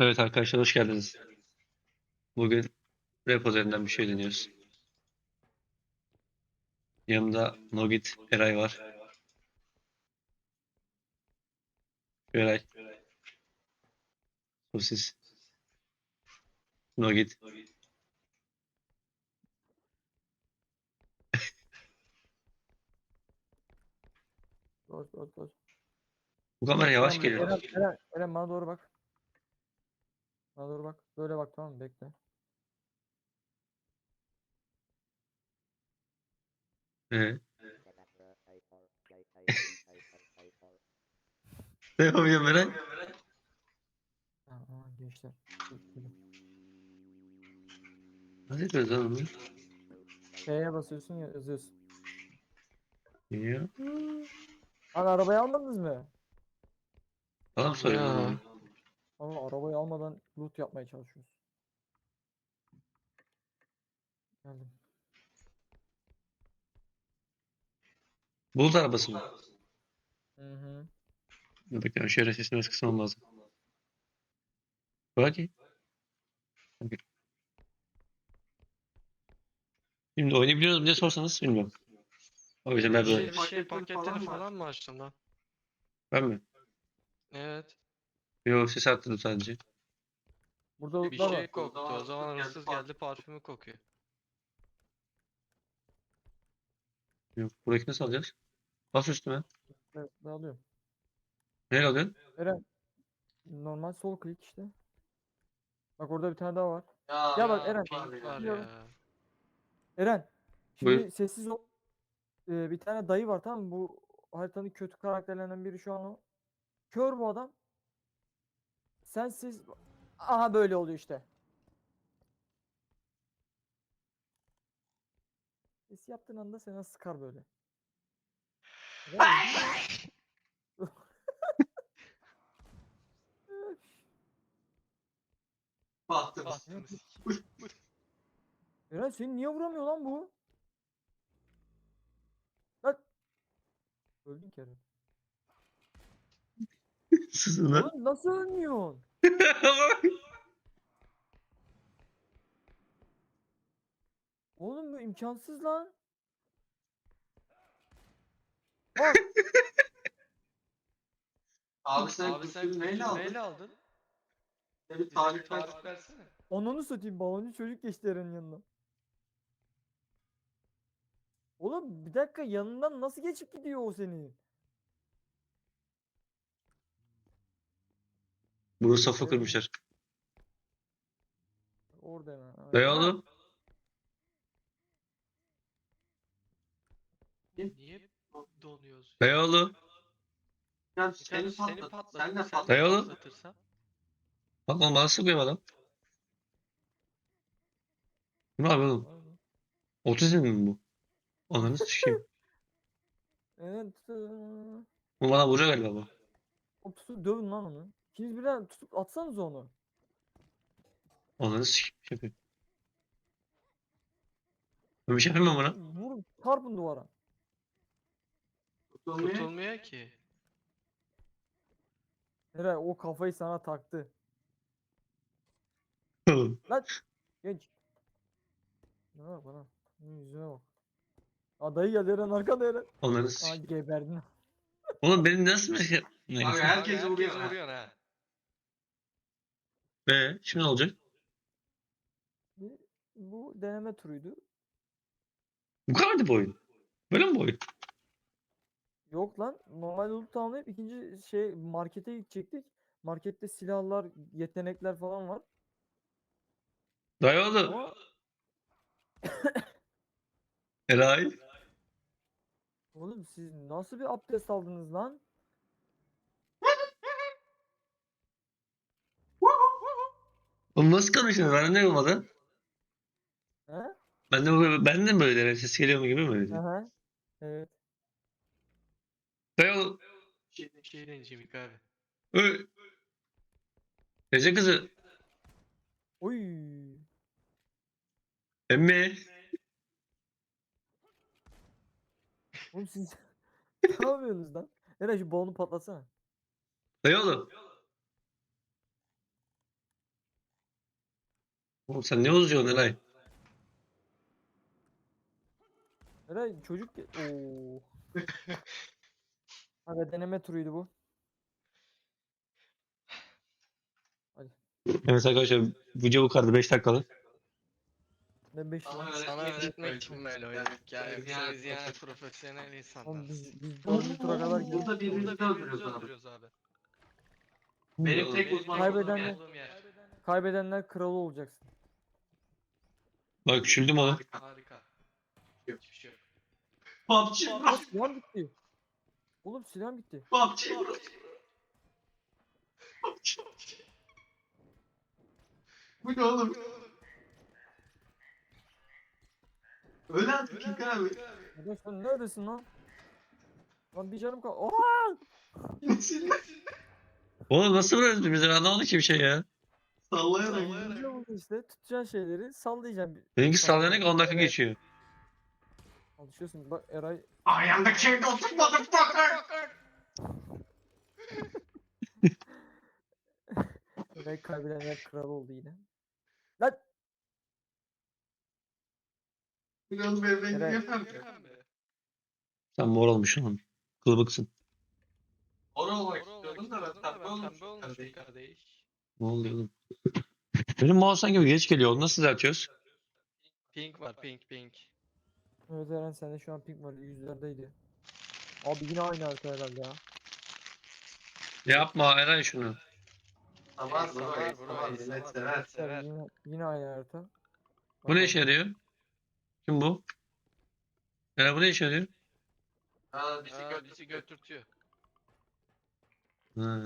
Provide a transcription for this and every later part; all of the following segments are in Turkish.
Evet arkadaşlar hoş geldiniz. Bugün rap üzerinden bir şey deniyoruz. Yanımda Nogit Eray var. Eray. Sosis. Nogit. Dur dur dur. Bu kamera yavaş Tamam, geliyor. Eren, Eren, Eren bana doğru bak. Bana doğru bak. Böyle bak tamam mı? Bekle. Ee, ne yapıyorum Eray? Ha, ha, gençler. Ne yapıyoruz onu? F'ye basıyorsun ya- yazıyorsun. Ya. Lan arabayı almadınız mı? Adam soruyor. Ya. Ama arabayı almadan loot yapmaya çalışıyoruz. Geldim. Bulut arabası mı? Hı hı. Dur bekle şöyle sesini biraz kısmam lazım. Hadi. Hadi. Şimdi oynayabiliyoruz mu diye sorsanız bilmiyorum. O yüzden ben şey, böyle. bir şey paketleri falan mı açtın lan? Ben mi? Evet. Yok ses arttırdım sadece. Burada Bir lootlar şey var. koktu. O zaman hırsız geldi parfümü kokuyor. Yok. Buradaki nasıl alacağız? Bas üstüme. Evet, ben alıyorum. Neyle alıyorsun? Eren. Normal sol klik işte. Bak orada bir tane daha var. Ya, Ya bak Eren, Pink var ya. Eren. Şimdi Buyur. sessiz ol. Ee, bir tane dayı var tamam mı? Bu haritanın kötü karakterlerinden biri şu an o. Kör bu adam. Sensiz. Aha böyle oluyor işte. Ses yaptığın anda sana sıkar böyle. Eren, Bastım. Eren seni niye vuramıyor lan bu? Lan. Öldün ki Eren. Sızın lan. Nasıl ölmüyorsun? Oğlum bu imkansız lan. Bak Abi sen Abi sen neyle aldın? neyle aldın? Bir Bize bir tarif ver. tarif versene. Onunu satayım baloncu çocuk geçti Eren'in yanına. Oğlum bir dakika yanından nasıl geçip gidiyor o senin? Bunu safa kırmışlar. Orada hemen. Ha, oğlum. Niye donuyoruz? Dayı oğlum. Ya seni seni patlat. Sen de patlat. Dayı oğlum. patlatırsam. Bak bana sıkıyor adam. Ne yapıyor oğlum? Aynen. Otizm mi bu? Ananı sikeyim. Evet. eee, Bu bana vuruyor galiba bu. O tutup dövün lan onu. İkiniz birden tutup atsanız onu. Ananı sikeyim. Şey yapıyor. Ben bir şey yapamam bana. Vurun çarpın duvara. Tutulmuyor. Tutulmuyor ki. Eray o kafayı sana taktı. Genç. Ne bak bana. Bunun Yüzüne bak. Aa dayı geldi Eren arkada Eren. Ananı Aa sikeyim. geberdin. Oğlum beni nasıl. Neyse. Abi herkes vuruyor ha. vuruyor ha. Ee, şimdi ne olacak? Bu deneme turuydu. Bu kadardı bu oyun. Böyle mi bu oyun? Yok lan. Normal loot tamamlayıp ikinci şey markete gidecektik. Markette silahlar, yetenekler falan var. Oğlum. Ama Eray. oğlum siz nasıl bir abdest aldınız lan? Oğlum nasıl konuşuyorsun? Ben ne olmadı? He? Ben de, böyle- ben de mi böyle derim? Ses geliyor mu gibi mi öyle? Aha. Evet. Dayı oğlum. Bir şey deneyeceğim ilk abi. Öy. Gece kızı. Oy. Emmi. Oğlum siz ne yapıyorsunuz lan? Eren şu balonu patlatsana. Dayı oğlum. Oğlum sen ne uzuyorsun Eray? Eray çocuk Oo. Aga deneme turuydu bu. Evet arkadaşlar video bu kadar 5 dakikalık. Ne 5 Ama öyle Sana öğretmek için böyle oynadık ya. Yoksa yani biz yani profesyonel. Oğlum insanlarız. biz biz dördüncü tura kadar geldik. Burada birbirimizi öldürüyoruz abi. abi. Benim tek uzman Kaybeden- yer. Kaybedenler kralı olacaksın. Bak küçüldüm oğlum. Harika. Hiçbir şey yok. PUBG Aa, bro. silahım bitti. Oğlum silahım bitti. PUBG. Bu ne oğlum? Öyle artık King abi. Arkadaş sen neredesin lan? Lan bir canım kal. Oha! Oğlum nasıl bıraktın bizi? Ben anlamadım ki bir şey ya. Sallayarak. Musun işte tutacaksın şeyleri sallayacaksın. bir- Benimki sallayana 10 dakika geçiyor. Alışıyorsun. Bak Eray I am the king of the motherfucker. Eray kaybedenler kralı oldu yine. Lan Biraz Evet. yapar mı? Sen mor olmuşsun oğlum. Kılıbıksın. Ona olmak istiyordum da ben pembe olmuşum. kardeş. Ne oluyor oğlum? Benim mouse bir geç geliyor. Onu nasıl düzeltiyoruz? Pink var pink pink. Evet Eren sende şu an pink var yüzlerdeydi. Abi yine aynı harita herhalde ya. Yapma Eray şunu. Tamam bro, tamam, millet sever. Yine, yine aynı harita. Bu ne işe yarıyor? Kim bu? Eray bu ne işe yarıyor? Ha, bizi Aa, götür. bizi götürtüyor. Ha.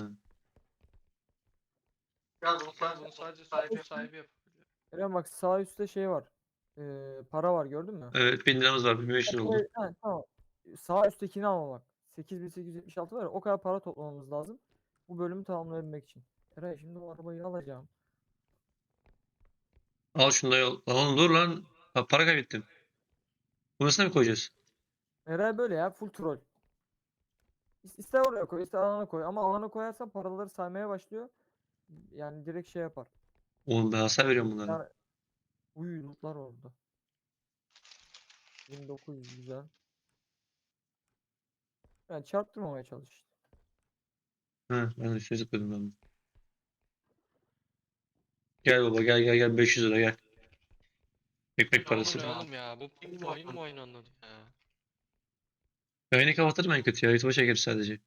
Ya bunu Bunu sadece sadece sahibi sahibi yapabiliyor. Eren bak sağ üstte şey var. Ee, para var gördün mü? Evet 1000 liramız var. 1500 oldu. Evet, ha, tamam. Sağ üsttekini almamak. 8876 var ya o kadar para toplamamız lazım. Bu bölümü tamamlayabilmek için. Eray şimdi o arabayı alacağım. Al şunu da yol. Lan oğlum dur lan. Ha, para kaybettim. Bunu nasıl mı koyacağız? Eray böyle ya full troll. İs- İster oraya koy ister alana koy ama alana koyarsan paraları saymaya başlıyor. Yani direkt şey yapar. Oğlum ben hasar veriyorum bunlara. Yani uy lootlar orada. 1900 güzel. Yani çarptırmamaya çalış işte. Ha, ben de üstüne zıpladım ben. Gel baba gel gel gel 500 lira gel. Ekmek parası. Oğlum, oğlum ya bu oyun mu oynanır ya? Yayını kapatırım en kötü ya. YouTube'a çekeriz sadece.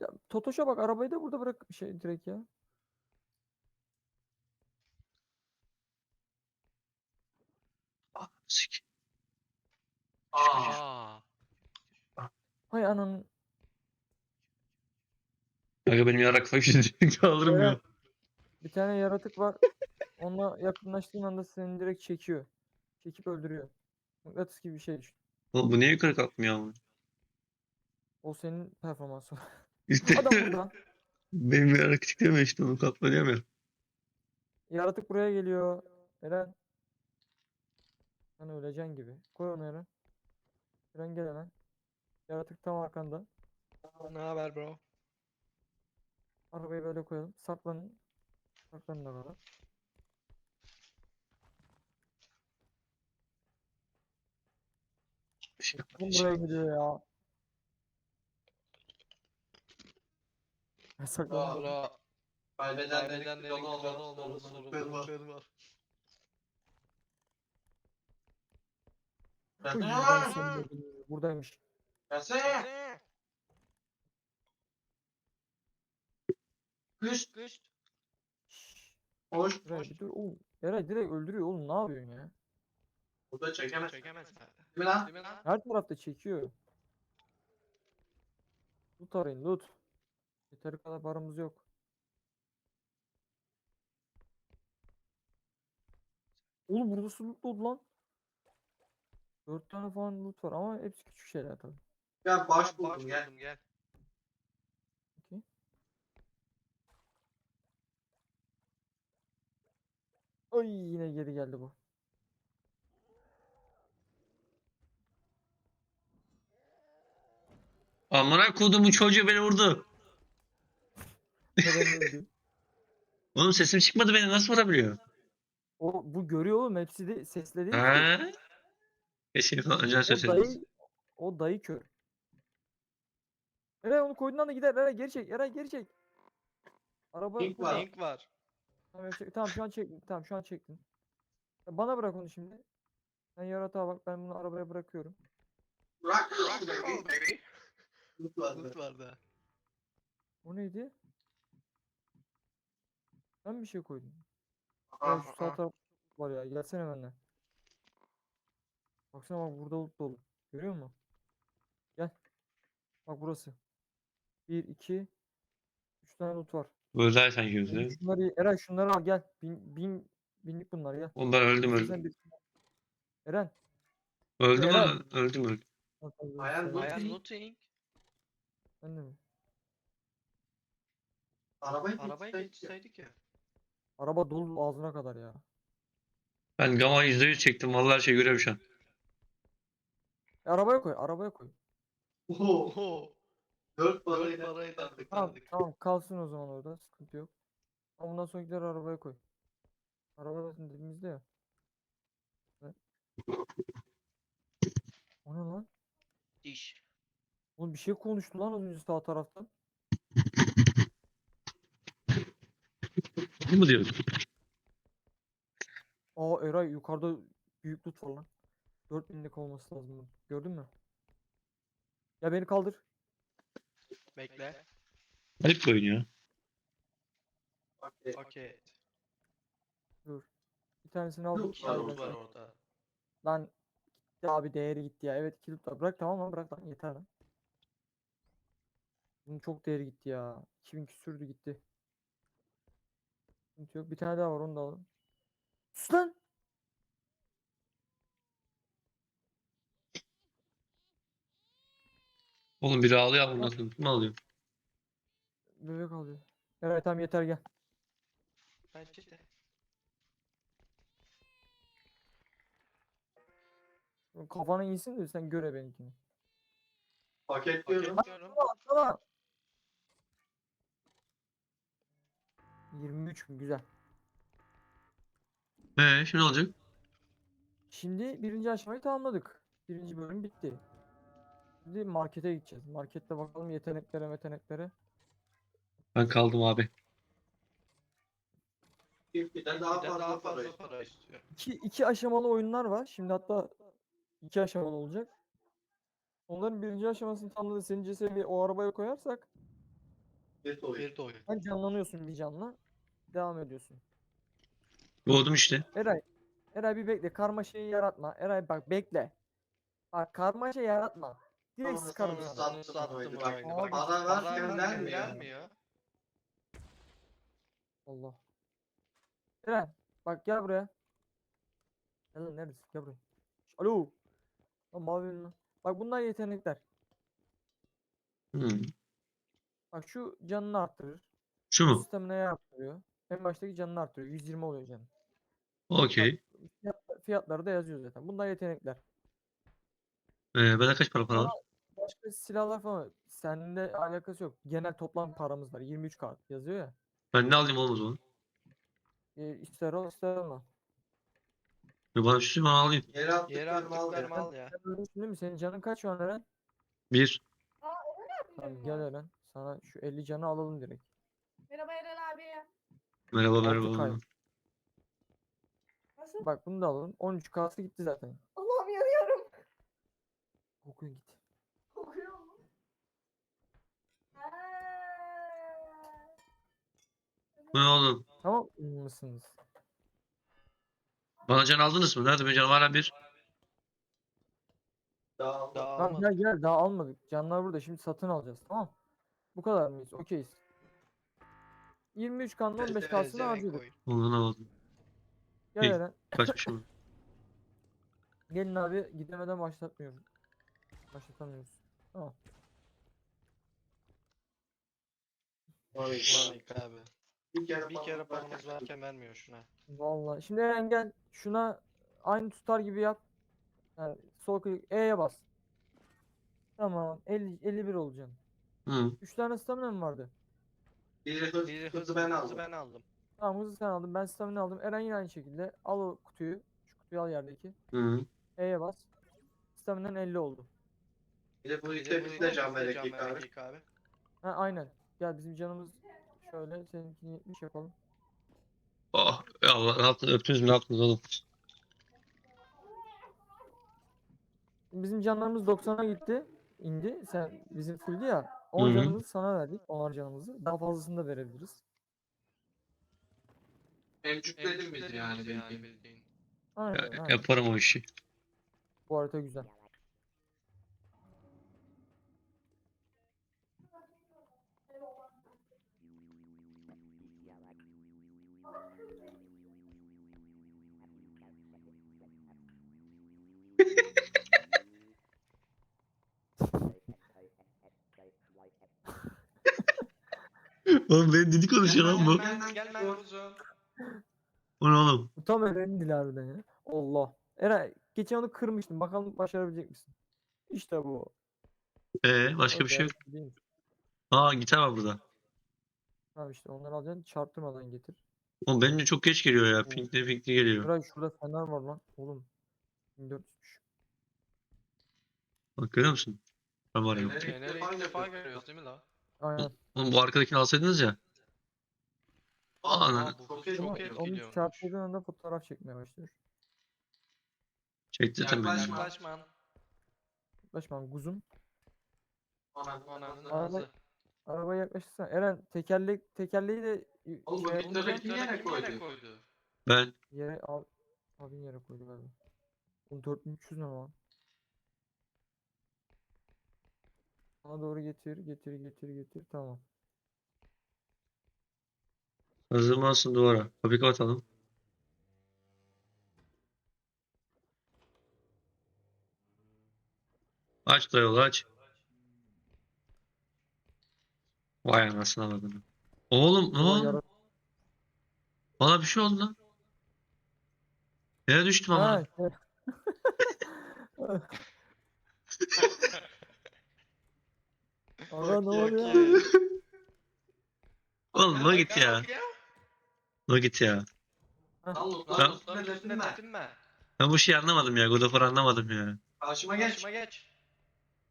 Ya Totoş'a bak arabayı da burada bırak şey direkt ya. Sik. Aa. Hay ananın. Aga benim yarak fakir kaldırmıyor. Evet. Bir tane yaratık var. Onunla yakınlaştığın anda seni direkt çekiyor. Çekip öldürüyor. Mıknatıs gibi bir şey düşün. Oğlum bu niye yukarı kalkmıyor ama? O senin performansın. İşte Adam burada. benim yarak küçük değil mi işte onu kalkma diyemiyorum. Yaratık buraya geliyor. Eren. Sen öleceksin gibi. Koy onu Eren. Eren gel Eren. Yaratık tam arkanda. Ne haber bro? Arabayı böyle koyalım. Saklanın. Saklanın arada. Bir şey Oğlum bir şey buraya gidiyor ya. Saklandım. Bro. Kaybedenlerin kralı olmanın sorumlulukları var. ben seni öldürüyorum. Buradaymış. Gelsene. Kış. Kış. Hoş. Eray dur oğlum. Eray direkt öldürüyor oğlum ne yapıyorsun ya? Burada çekemez. Çekemez. Değil mi lan? Her tarafta çekiyor. Loot arayın loot. Yeteri kadar paramız yok. Oğlum burada su loot oldu lan. 4 tane falan loot var ama hepsi küçük şeyler tabii. Gel baş buldum gel. buldum, gel. Okey. Ay yine geri geldi bu. Amına kodumun çocuğu beni vurdu. Oğlum sesim çıkmadı beni nasıl vurabiliyor? O bu görüyor oğlum hepsi de sesledi. Ha? Keşke falan önceden O dayı, o dayı kör. Eray onu koyduğundan da gider. Eray geri çek. Eray geri çek. Araba Link var. Link var. Tamam, çek- tamam şu an çektim. Tamam şu an çektim. Ya Bana bırak onu şimdi. Sen yaratığa bak ben bunu arabaya bırakıyorum. Rock and roll baby. Loot vardı. Loot vardı. O neydi? Ben bir şey koydum. Ya şu sağ Aa. taraf var ya. Gelsene benden. Baksana bak burada loot dolu. Görüyor musun? Gel. Bak burası. 1, 2, 3 tane loot var. Özel sanki yüzü. Şunları, Eren şunları al gel. Bin, bin, binlik bunlar gel. Oğlum ben öldüm öldüm. Eren. Öldüm Eren. lan öldüm öldüm. al, al, al, Ayağın sen- loot I am değil. looting. Sen de mi? Arabayı Arabayı geçseydik ya. Araba dolu ağzına kadar ya. Ben Gamma %100 çektim vallahi her şey görüyorum şu an. E, arabaya koy, arabaya koy. Oho. Dört parayla. aldık. Tamam, aldık. tamam kalsın o zaman orada. Sıkıntı yok. Ama bundan sonrakileri arabaya koy. Araba zaten dibimizde ya. Evet. O ne lan? Diş. Oğlum bir şey konuştu lan az önce sağ taraftan. Bu mu diyor? Aa Eray yukarıda büyük loot var lan. 4000'lik olması lazım bunun. Gördün mü? Ya beni kaldır. Bekle. Bir oyun ya. Okey. Okey. Dur. Bir tanesini aldım. Loot var var orada. Lan gitti abi değeri gitti ya. Evet iki loot var. Bırak tamam lan bırak lan yeter lan. Bunun çok değeri gitti ya. 2000 küsürdü gitti. Sıkıntı yok. Bir tane daha var onu da alalım. Sus lan! Oğlum biri ağlıyor ama nasıl kim ağlıyor? Bebek alıyor. Evet tamam yeter gel. Bence de. Kafana insin de sen göre benimkini. Paketliyorum. Paketliyorum. Tamam. 23 mü? Güzel. Ee şimdi ne olacak? Şimdi birinci aşamayı tamamladık. Birinci bölüm bitti. Şimdi markete gideceğiz. Markette bakalım yeteneklere yeteneklere. Ben kaldım abi. Bir de daha de daha fazla para fazla istiyor. para istiyor. İki, iki aşamalı oyunlar var. Şimdi hatta iki aşamalı olacak. Onların birinci aşamasını tamamladı. Senin cesedi o arabaya koyarsak Bir oyun. Bir oyun. sen canlanıyorsun bir canla. Devam ediyorsun. Doğdum işte. Eray. Eray bir bekle. Karmaşayı yaratma. Eray bak bekle. Bak karmaşa yaratma. Direkt Sonra sıkarım sana. sat- Sattım oyunu. oyunu. Bak, Bak, para para versen vermiyor. vermiyor. Allah. Eren bak gel buraya. Gel lan neredesin? Gel buraya. Şş, Alo. Lan mavi lan. Bak bunlar yetenekler. Hmm. Bak şu canını arttırır. Şu mu? stamina'yı arttırıyor. En baştaki canını arttırıyor. 120 oluyor canı. Okey. Fiyat- fiyatları da yazıyor zaten. Bunlar yetenekler. Ee, bende kaç para para var? Başka silahlar falan. Seninle alakası yok. Genel toplam paramız var. 23 kart yazıyor ya. Ben ne alayım oğlum o zaman? E, ister al ister alma. Ya bana şu bana alayım. Yere Yere attıklarımı al attıklarımı ya. al ya. Sen ölmüşsün değil mi? Senin canın kaç şu an Eren? Bir. Tamam gel Eren. Sana şu 50 canı alalım direkt. Merhaba Eren abi. Merhaba Altı kay. Nasıl? Bak bunu da alalım. 13 kası gitti zaten. Allah'ım yanıyorum. Okuyun git. Kokuyor mu? Ha. Bu ne oğlum? Tamam mısınız? Bana can aldınız mı? Nerede benim canım hala bir? Daha Daha Tamam gel gel daha almadık. Canlar burada. Şimdi satın alacağız. Tamam. Bu kadar mıyız? Okeyiz. 23 kanlı 15 Pezevenk kasını harcadık. Ondan aldım. Gel İyi. Eren. Kaçmışım. Gelin abi gidemeden başlatmıyorum. Başlatamıyoruz. Tamam. Ulan abi. bir kere, Bir kere paramız varken vermiyor şuna. Vallahi. Şimdi Eren gel. Şuna aynı tutar gibi yap. Yani sol klik E'ye bas. Tamam. 50, 51 olacaksın. Hı. 3 tane stamina mı vardı? Bir hız, Bir hızı ben aldım. ben aldım. Tamam hızlı sen aldın. Ben stamina aldım. Eren yine aynı şekilde. Al o kutuyu. Şu kutuyu al yerdeki. Hı. E'ye bas. Staminen 50 oldu. Bir de bu Bir de ülke bu bizde can verecek abi. verecek abi. Ha aynen. Gel bizim canımız şöyle seninkini 70 yapalım. Oh, ya Allah ne yaptınız? Öptünüz mü? Ne yaptınız oğlum? Bizim canlarımız 90'a gitti. indi. Sen bizim fulldü ya. 10 Hı hı. canımızı sana verdik. 10'ar canımızı. Daha fazlasını da verebiliriz. Emcükledim bizi yani bildiğin. Aynen, Ya- aynen. yaparım o işi. Bu harita güzel. Oğlum benim dili konuşuyor lan bu. O ne oğlum? Bu tam Eren'in dili harbiden ya. Allah. Eren geçen onu kırmıştım. Bakalım başarabilecek misin? İşte bu. Ee, başka bir şey yok. değerli değil mi? Aa gitar var burada. Tamam işte onları alacaksın. Çarptırmadan getir. Oğlum benim de çok geç geliyor ya. Pinkli pinkli geliyor. Eray şurada fener var lan. Oğlum. 1400'müş. Bak görüyor musun? Ben var yok. Evet. Fener'i ilk defa görüyoruz. görüyoruz değil mi la? Aynen. Oğlum bu arkadakini alsaydınız ya. Ana. Aa, bu Çok kız iyi çok Ama oluyor. onu etkiliyormuş. çarptırdığın anda fotoğraf çekmeye başlıyor. Çekti beni. Yaklaşma. ya. Yaklaşman. Yaklaşmam kuzum. Ananın ağzı. Arabaya yaklaşırsan. Eren tekerlek tekerleği de Oğlum bu şey de yapınca Kim yere Kim yere koydu? koydu? Ben. yere al. Abin yere koydu galiba. Oğlum 4300 ne lan? Bana doğru getir, getir, getir, getir. Tamam. Hazır mısın duvara? Kapıyı kapatalım. Aç da yolu aç. Vay anasını avradını. Oğlum ne oldu? Bana bir şey oldu lan. Yere düştüm ama. Ha, şey- Aga ne Yok oluyor? ya. Oğlum ne git ya. Ne git ya. Üstüne dedim ben. Bu şeyi anlamadım ya. God of War anlamadım ya. Karşıma geç. Başıma geç.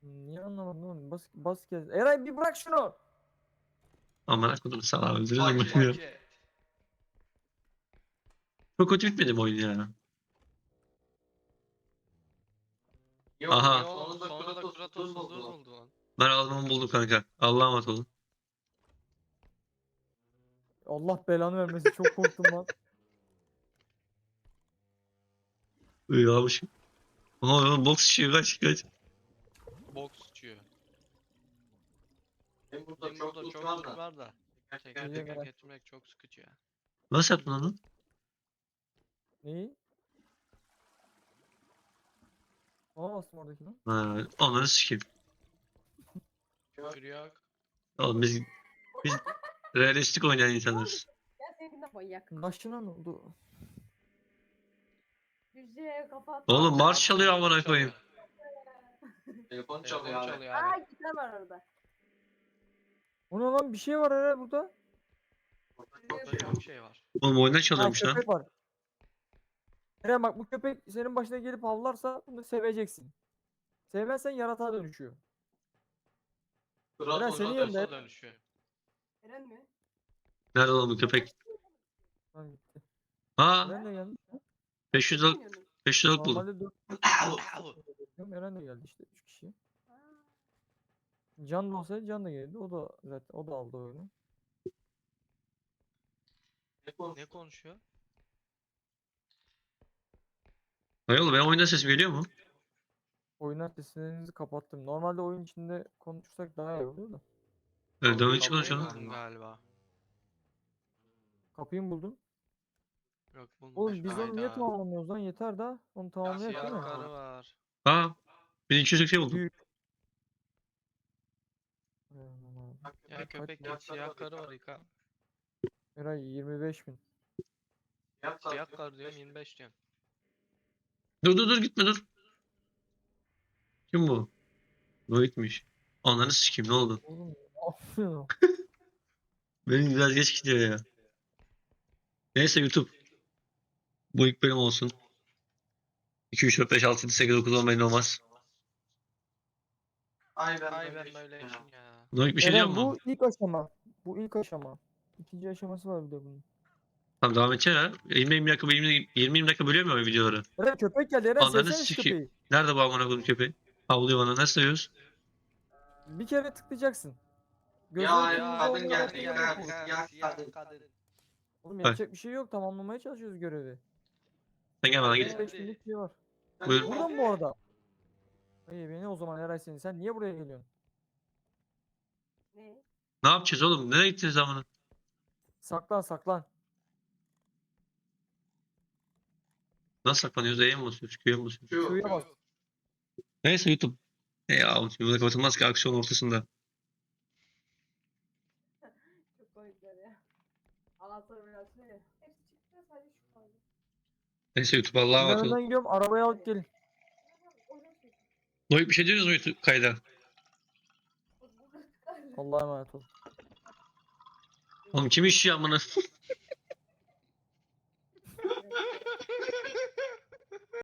Niye anlamadın oğlum? Bas, bas kez. Eray bir bırak şunu. Aman akıllım sana ya. Paket. Çok kötü bitmedi bu oyun ya. Yok, Aha. Oldu? Sonunda oldu. oldu lan. Ben alanımı buldum kanka. Allah'a emanet olun. Allah belanı vermesin çok korktum lan. İyi almış. Aha boks işi kaç kaç. Boksçu. Benim burada Benim çok burada tut çok var tut da. var da. Gerçekten Teker Geliyor teker getirmek çok sıkıcı ya. Nasıl yaptın onu? Neyi? Ona bastım oradaki lan. Ha, onları sikeyim. Kıryak. Oğlum biz biz realistik oynayan insanlarız. Ya senin de manyak. Başına ne oldu? Cüce kapat. Oğlum marş çalıyor amına koyayım. Telefon Telefon çalıyor abi. çalıyor Aa abi. gitar var orada. O ne lan bir şey var Eray burada. Burada çok şey var. Oğlum oyundan Ha çalıyormuş lan. köpek var. Eren bak bu köpek senin başına gelip havlarsa bunu seveceksin. Sevmezsen yaratığa dönüşüyor. Eren, Nasıl dönüşüyor? Eren mi? Nerede oğlum bu köpek? Gitti. Ha Eren de geldi. 500 liralık Bilmiyorum. 500 liralık buldum. Normalde 4 Au. Eren de geldi işte 3 kişi. Can da olsaydı Can da geldi. O da zaten o da aldı oyunu. Ne konuşuyor? Hayır oğlum benim oyunda sesim geliyor mu? Oyundan seslerinizi kapattım. Normalde oyun içinde konuşursak daha iyi olur da. Evet devam Kafayı konuşalım. galiba. Kapıyı mı buldun? Yok bulmamış. Oğlum biz onu niye tamamlamıyoruz lan? Yeter daha. Onu tamamlayak değil Siyah mi? karı var. Ha 1200'lük şey buldum. Ya köpek git siyah karı var yıka. Eray 25 bin. Siyah karı diyorum 25 diyorum. Dur dur dur gitme dur. Kim bu? Bu gitmiş. Ananı sikeyim ne oldu? Oğlum? Benim biraz geç gidiyor ya. Neyse YouTube. Bu ilk benim olsun. 2, 3, 4, 5, 6, 7, 8, 9, 10 benim olmaz. Ay ben Ay böyle ben böyle ya. Noik bir şey diyor Eren mu? bu ilk aşama. Bu ilk aşama. İkinci aşaması var bir de bunun. Tamam devam edeceğiz ha. 20-20 dakika, 20-20 dakika bölüyor mu o videoları? Eren köpek geldi Eren Ananı sevsene şu sikeyim. köpeği. Nerede bu amına koyayım köpeği? Havlıyor bana. Nasıl sayıyoruz? Bir kere tıklayacaksın. Ya, önünde kadın geldi, vakit ya, yapılır. ya, kadın. Oğlum yapacak bir şey yok. Tamamlamaya çalışıyoruz görevi. Sen gel bana git. Evet. 5 günlük şey var. Buyur. Burada mı bu arada? İyi beni o zaman Eray seni. Sen niye buraya geliyorsun? Ne? Ne yapacağız oğlum? Nereye gittiniz amına? Saklan saklan. Nasıl saklanıyoruz? E'ye mi basıyoruz? Q'ya mı basıyoruz? Şuraya bak. Neyse YouTube. E ya YouTube'da kapatılmaz ki aksiyon ortasında. Neyse YouTube Allah'a emanet Ben olun. gidiyorum arabayı alıp gelin. Noyup bir şey diyoruz mu YouTube kayda? Allah'a emanet olun. Oğlum kim işi amına?